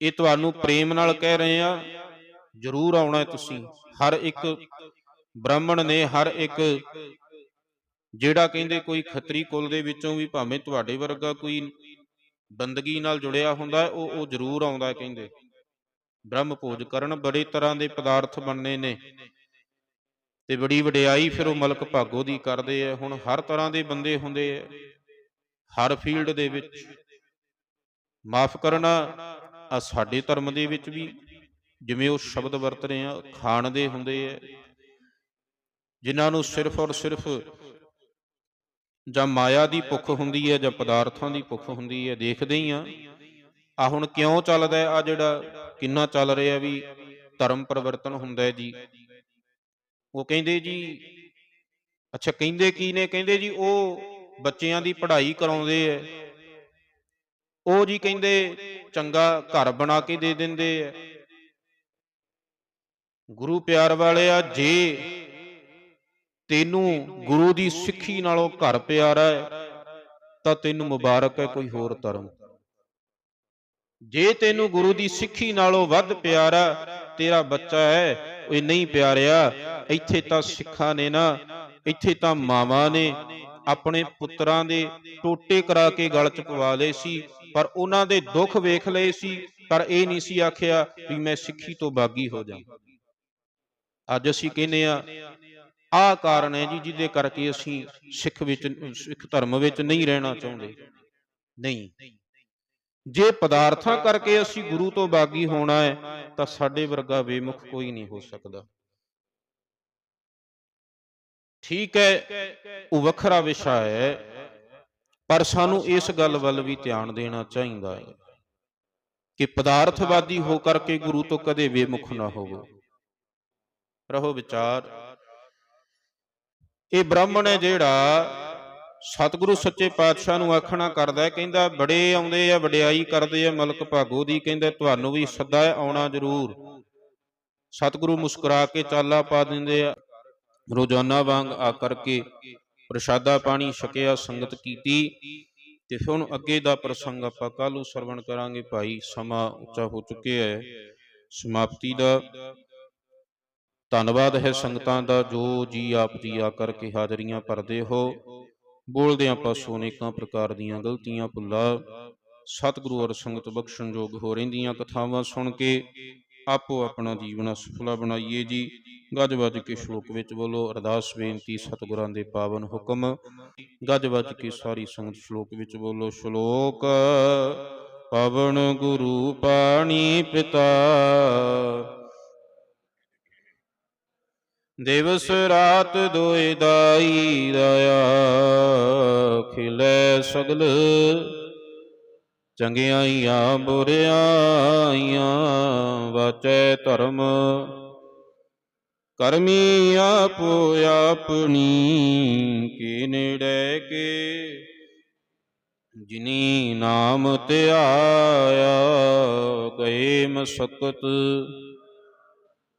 S1: ਇਹ ਤੁਹਾਨੂੰ ਪ੍ਰੇਮ ਨਾਲ ਕਹਿ ਰਹੇ ਆ, ਜ਼ਰੂਰ ਆਉਣਾ ਤੁਸੀਂ, ਹਰ ਇੱਕ ਬ੍ਰਾਹਮਣ ਨੇ ਹਰ ਇੱਕ ਜਿਹੜਾ ਕਹਿੰਦੇ ਕੋਈ ਖੱਤਰੀ ਕੁਲ ਦੇ ਵਿੱਚੋਂ ਵੀ ਭਾਵੇਂ ਤੁਹਾਡੇ ਵਰਗਾ ਕੋਈ ਬੰਦਗੀ ਨਾਲ ਜੁੜਿਆ ਹੁੰਦਾ, ਉਹ ਉਹ ਜ਼ਰੂਰ ਆਉਂਦਾ ਕਹਿੰਦੇ। ਬ੍ਰਹਮ ਭੋਜ ਕਰਨ ਬੜੇ ਤਰ੍ਹਾਂ ਦੇ ਪਦਾਰਥ ਬਣਨੇ ਨੇ। ਤੇ ਬੜੀ ਵਡਿਆਈ ਫਿਰ ਉਹ ਮਲਕ ਭਾਗੋ ਦੀ ਕਰਦੇ ਆ। ਹੁਣ ਹਰ ਤਰ੍ਹਾਂ ਦੇ ਬੰਦੇ ਹੁੰਦੇ ਆ। ਹਰ ਫੀਲਡ ਦੇ ਵਿੱਚ ਮਾਫ ਕਰਨਾ ਆ ਸਾਡੇ ਧਰਮ ਦੇ ਵਿੱਚ ਵੀ ਜਿਵੇਂ ਉਹ ਸ਼ਬਦ ਵਰਤ ਰਹੇ ਆ, ਖਾਣ ਦੇ ਹੁੰਦੇ ਆ। ਜਿਨ੍ਹਾਂ ਨੂੰ ਸਿਰਫ ਔਰ ਸਿਰਫ ਜਾਂ ਮਾਇਆ ਦੀ ਭੁੱਖ ਹੁੰਦੀ ਹੈ ਜਾਂ ਪਦਾਰਥਾਂ ਦੀ ਭੁੱਖ ਹੁੰਦੀ ਹੈ, ਦੇਖਦੇ ਹੀ ਆ ਆ ਹੁਣ ਕਿਉਂ ਚੱਲਦਾ ਆ ਜਿਹੜਾ ਕਿੰਨਾ ਚੱਲ ਰਿਹਾ ਵੀ ਧਰਮ ਪਰਿਵਰਤਨ ਹੁੰਦਾ ਹੈ ਜੀ। ਉਹ ਕਹਿੰਦੇ ਜੀ, ਅੱਛਾ ਕਹਿੰਦੇ ਕੀ ਨੇ? ਕਹਿੰਦੇ ਜੀ ਉਹ ਬੱਚਿਆਂ ਦੀ ਪੜ੍ਹਾਈ ਕਰਾਉਂਦੇ ਐ ਉਹ ਜੀ ਕਹਿੰਦੇ ਚੰਗਾ ਘਰ ਬਣਾ ਕੇ ਦੇ ਦਿੰਦੇ ਐ ਗੁਰੂ ਪਿਆਰ ਵਾਲਿਆ, ਜੇ ਤੈਨੂੰ ਗੁਰੂ ਦੀ ਸਿੱਖੀ ਨਾਲੋਂ ਘਰ ਪਿਆਰਾ ਹੈ, ਤਾਂ ਤੈਨੂੰ ਮੁਬਾਰਕ ਹੈ ਕੋਈ ਹੋਰ ਧਰਮ। ਜੇ ਤੈਨੂੰ ਗੁਰੂ ਦੀ ਸਿੱਖੀ ਨਾਲੋਂ ਵੱਧ ਪਿਆਰਾ ਤੇਰਾ ਬੱਚਾ ਹੈ, ਉਹ ਨਹੀਂ ਪਿਆਰਿਆ, ਇੱਥੇ ਤਾਂ ਸਿੱਖਾਂ ਨੇ ਨਾ, ਇੱਥੇ ਤਾਂ ਮਾਵਾਂ ਨੇ, ਆਪਣੇ ਪੁੱਤਰਾਂ ਦੇ ਟੋਟੇ ਕਰਾ ਕੇ ਗਲ ਚ ਪਵਾ ਲਏ ਸੀ, ਪਰ ਉਹਨਾਂ ਦੇ ਦੁੱਖ ਵੇਖ ਲਏ ਸੀ, ਪਰ ਇਹ ਨਹੀਂ ਸੀ ਆਖਿਆ ਵੀ ਮੈਂ ਸਿੱਖੀ ਤੋਂ ਬਾਗੀ ਹੋ ਜਾ ਅੱਜ ਅਸੀਂ ਕਹਿੰਦੇ ਆ ਆਹ ਕਾਰਨ ਹੈ ਜੀ ਜਿਹਦੇ ਕਰਕੇ ਅਸੀਂ ਸਿੱਖ ਵਿੱਚ, ਸਿੱਖ ਧਰਮ ਵਿੱਚ ਨਹੀਂ ਰਹਿਣਾ ਚਾਹੁੰਦੇ। ਨਹੀਂ। ਜੇ ਪਦਾਰਥਾਂ ਕਰਕੇ ਅਸੀਂ ਗੁਰੂ ਤੋਂ ਬਾਗੀ ਹੋਣਾ ਹੈ, ਤਾਂ ਸਾਡੇ ਵਰਗਾ ਬੇਮੁਖ ਕੋਈ ਨਹੀਂ ਹੋ ਸਕਦਾ। ਠੀਕ ਹੈ, ਉਹ ਵੱਖਰਾ ਵਿਸ਼ਾ ਹੈ, ਪਰ ਸਾਨੂੰ ਇਸ ਗੱਲ ਵੱਲ ਵੀ ਧਿਆਨ ਦੇਣਾ ਚਾਹੀਦਾ ਹੈ ਕਿ ਪਦਾਰਥਵਾਦੀ ਹੋ ਕਰਕੇ ਗੁਰੂ ਤੋਂ ਕਦੇ ਬੇਮੁਖ ਨਾ ਹੋਵੋ। ਰਹੋ ਵਿਚਾਰ। ਇਹ ਬ੍ਰਾਹਮਣ ਹੈ ਜਿਹੜਾ ਸਤਿਗੁਰੂ ਸੱਚੇ ਪਾਤਸ਼ਾਹ ਨੂੰ ਆਖਣਾ ਕਰਦਾ ਕਹਿੰਦਾ ਬੜੇ ਆਉਂਦੇ ਆ, ਵਡਿਆਈ ਕਰਦੇ ਆ, ਮਲਕ ਭਾਗੋ ਦੀ, ਕਹਿੰਦਾ ਤੁਹਾਨੂੰ ਵੀ ਸੱਦਾ ਆਉਣਾ ਜ਼ਰੂਰ। ਸਤਿਗੁਰੂ ਮੁਸਕਰਾ ਕੇ ਚਾਲਾ ਪਾ ਦਿੰਦੇ ਆ, ਰੋਜ਼ਾਨਾ ਵਾਂਗ ਆ ਕਰਕੇ ਪ੍ਰਸ਼ਾਦਾ ਪਾਣੀ, ਛਕਿਆ, ਸੰਗਤ ਕੀਤੀ, ਤੇ ਫਿਰ ਹੁਣ ਅੱਗੇ ਦਾ ਪ੍ਰਸੰਗ ਆਪਾਂ ਕੱਲ ਨੂੰ ਸਰਵਣ ਕਰਾਂਗੇ। ਭਾਈ, ਸਮਾਂ ਉੱਚਾ ਹੋ ਚੁੱਕਿਆ ਹੈ। ਸਮਾਪਤੀ ਦਾ ਧੰਨਵਾਦ ਹੈ ਸੰਗਤਾਂ ਦਾ ਜੋ ਜੀ ਆਪ ਜੀ ਆ ਕਰਕੇ ਹਾਜ਼ਰੀਆਂ ਭਰਦੇ ਹੋ। ਬੋਲਦੇ ਆਪਾਂ ਸੋਨੇਕਾਂ ਪ੍ਰਕਾਰ ਦੀਆਂ ਗਲਤੀਆਂ ਭੁੱਲਾ। ਸਤਿਗੁਰੂ ਅਰ ਸੰਗਤ ਬਖਸ਼ਣਯੋਗ ਹੋ ਰਹਿੰਦੀਆਂ ਕਥਾਵਾਂ ਸੁਣ ਕੇ ਆਪੋ ਆਪਣਾ ਜੀਵਨ ਸਫਲਾ ਬਣਾਈਏ ਜੀ। ਗੱਜ ਵੱਜ ਕੇ ਸ਼ਲੋਕ ਵਿੱਚ ਬੋਲੋ, ਅਰਦਾਸ, ਬੇਨਤੀ, ਸਤਿਗੁਰਾਂ ਦੇ ਪਾਵਨ ਹੁਕਮ। ਗੱਜ ਵੱਜ ਕੇ ਸਾਰੀ ਸੰਗਤ ਸ਼ਲੋਕ ਵਿੱਚ ਬੋਲੋ, ਸ਼ਲੋਕ, ਪਵਨ ਗੁਰੂ ਪਾਣੀ ਪਿਤਾ ਦਿਵਸ ਰਾਤ ਦੋਇ ਦਾਈ ਦਇਆ ਖਿਲੇ ਸਗਲ ਚੰਗਿਆਈਆਂ, ਬੁਰਿਆਈਆਂ, ਵਾਚੈ ਧਰਮ। ਕਰਮੀ ਆਪੋ ਆਪਣੀ, ਕੀ ਨੇੜੇ ਕੇ? ਜਿਨੀ ਨਾਮ ਧਿਆਇਆ, ਗਏ ਮਸਕਤ।